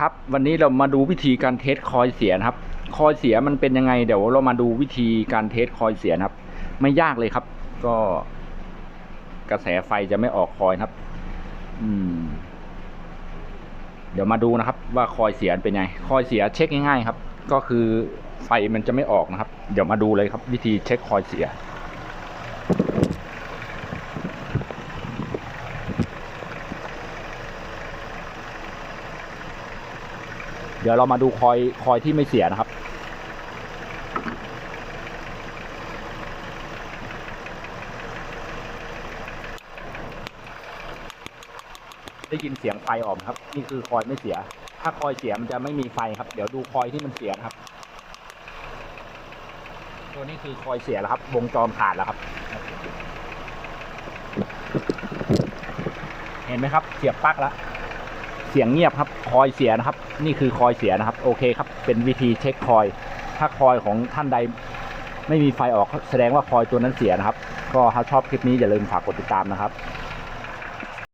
ครับวันนี้เรามาดูวิธีการเทสคอยเสียนะครับ คอยเสียมันเป็นยังไง เดี๋ยวเรามาดูวิธีการเทสคอยเสียนะครับ ไม่ยากเลยครับ ก็ กระแสไฟจะไม่ออกคอยครับ อืม เดี๋ยวมาดูนะครับ ว่าคอยเสียเป็นไง คอยเสียเช็คง่ายๆครับ ก็คือไฟมันจะไม่ออกนะครับ เดี๋ยวมาดูเลยครับ วิธีเช็คคอยเสีย เดี๋ยวเรามาดูคอยคอยที่ไม่เสียนะครับ ได้ยินเสียงไฟออกครับ นี่คือคอยไม่เสีย ถ้าคอยเสียมันจะไม่มีไฟครับ เดี๋ยวดูคอยที่มันเสียนะครับ ตัวนี้คือคอยเสียแล้วครับ วงจรขาดแล้วครับ เห็นไหมครับ เสียบปลั๊กแล้ว เสียงเงียบครับคอยเสียนะครับ นี่คือคอยเสียนะครับ โอเคครับ เป็นวิธีเช็คคอย ถ้าคอยของท่านใดไม่มีไฟออกแสดงว่าคอยตัวนั้นเสียนะครับ ก็ถ้าชอบคลิปนี้อย่าลืมฝากกดติดตามนะครับ